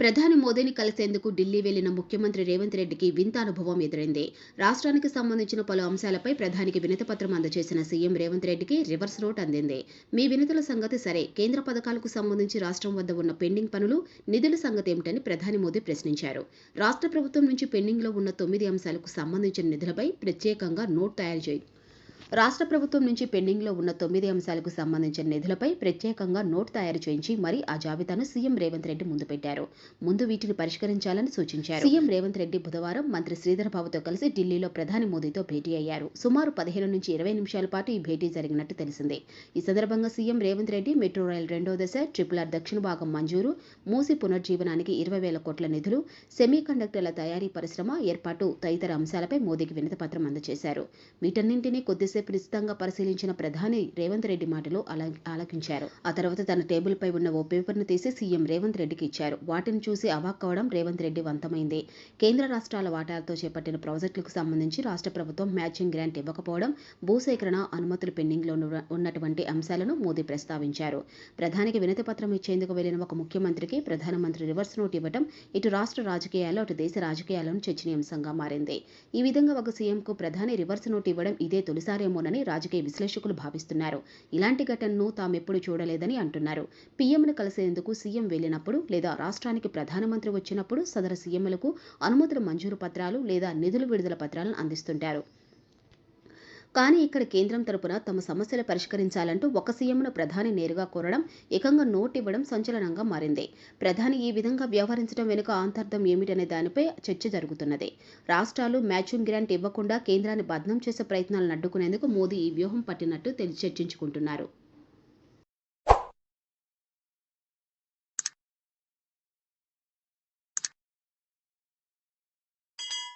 ప్రధాని మోదీని కలిసేందుకు ఢిల్లీ వెళ్ళిన ముఖ్యమంత్రి రేవంత్ రెడ్డికి వింత అనుభవం ఎదురైంది. రాష్ట్రానికి సంబంధించిన పలు అంశాలపై ప్రధానికి వినతిపత్రం అందజేసిన సీఎం రేవంత్ రెడ్డికి రివర్స్ నోట్ అందింది. మీ వినతుల సంగతి సరే కేంద్ర పథకాలకు సంబంధించి రాష్ట్రం వద్ద ఉన్న పెండింగ్ పనులు నిధుల సంగతి ఏమిటని ప్రధాని మోదీ ప్రశ్నించారు. రాష్ట్ర ప్రభుత్వం నుంచి పెండింగ్లో ఉన్న తొమ్మిది అంశాలకు సంబంధించిన నిధులపై ప్రత్యేకంగా నోట్ తయారు చేయి. రాష్ట్ర ప్రభుత్వం నుంచి పెండింగ్లో ఉన్న తొమ్మిది అంశాలకు సంబంధించిన నిధులపై ప్రత్యేకంగా నోట్ తయారు చేయించి మరి ఆ జాబితాను సీఎం రేవంత్ రెడ్డి ముందు పెట్టారు. ముందు వీటిని పరిష్కరించాలని సూచించారు. సీఎం రేవంత్ రెడ్డి బుధవారం మంత్రి శ్రీధర్ బాబుతో కలిసి ఢిల్లీలో ప్రధాని మోదీతో భేటీ అయ్యారు. సుమారు పదిహేను నుంచి ఇరవై నిమిషాల పాటు ఈ భేటీ జరిగినట్టు తెలిసింది. ఈ సందర్భంగా CM Revanth Reddy metro rail రెండో దశ ట్రిపుల్ ఆర్ దక్షిణ భాగం మంజూరు మూసి పునర్జీవనానికి ఇరవై వేల కోట్ల నిధులు సెమీ కండక్టర్ల తయారీ పరిశ్రమ ఏర్పాటు తదితర అంశాలపై మోదీకి వినతిపత్రం అందజేశారు. వీటన్నింటినీ కొద్ది కొద్దిసేపు నిశితంగా పరిశీలించిన ప్రధాని రేవంత్ రెడ్డి మాటలు ఆలకించారు. ఆ తర్వాత తన టేబుల్ పై ఉన్న ఓ పేపర్ను తీసి సీఎం రేవంత్ రెడ్డికి ఇచ్చారు. వాటిని చూసి అవాక్కవడం రేవంత్ రెడ్డి వంతమైంది. కేంద్ర రాష్ట్రాల వాటాలతో చేపట్టిన ప్రాజెక్టులకు సంబంధించి రాష్ట్ర ప్రభుత్వం మ్యాచింగ్ గ్రాంట్ ఇవ్వకపోవడం భూసేకరణ అనుమతులు పెండింగ్లో ఉన్నటువంటి అంశాలను మోదీ ప్రస్తావించారు. ప్రధానికి వినతి పత్రం ఇచ్చేందుకు వెళ్ళిన ఒక ముఖ్యమంత్రికి ప్రధానమంత్రి రివర్స్ నోట్ ఇవ్వడం ఇటు రాష్ట్ర రాజకీయాల్లో అటు దేశ రాజకీయాలను చర్చనీయాంశంగా మారింది. ఈ విధంగా ఒక సీఎంకు ప్రధాని రివర్స్ నోట్ ఇవ్వడం ఇదే తొలిసారి చేస్తారేమోనని రాజకీయ విశ్లేషకులు భావిస్తున్నారు. ఇలాంటి ఘటనను తామెప్పుడు చూడలేదని అంటున్నారు. పీఎంను కలిసేందుకు సీఎం వెళ్ళినప్పుడు లేదా రాష్ట్రానికి ప్రధానమంత్రి వచ్చినప్పుడు సదరు సీఎంలకు అనుమతుల మంజూరు పత్రాలు లేదా నిధుల విడుదల పత్రాలను అందిస్తుంటారు. కానీ ఇక్కడ కేంద్రం తరపున తమ సమస్యలు పరిష్కరించాలంటూ ఒక సీఎంను ప్రధాని నేరుగా కోరడం ఏకంగా నోటివ్వడం సంచలనంగా మారింది. ప్రధాని ఈ విధంగా వ్యవహరించడం వెనుక ఆంతర్థం ఏమిటనే దానిపై చర్చ జరుగుతున్నది. రాష్ట్రాలు మ్యాచింగ్ గ్రాంట్ ఇవ్వకుండా కేంద్రాన్ని బద్నం చేసే ప్రయత్నాలను అడ్డుకునేందుకు మోదీ ఈ వ్యూహం పట్టినట్టు చర్చించుకుంటున్నారు.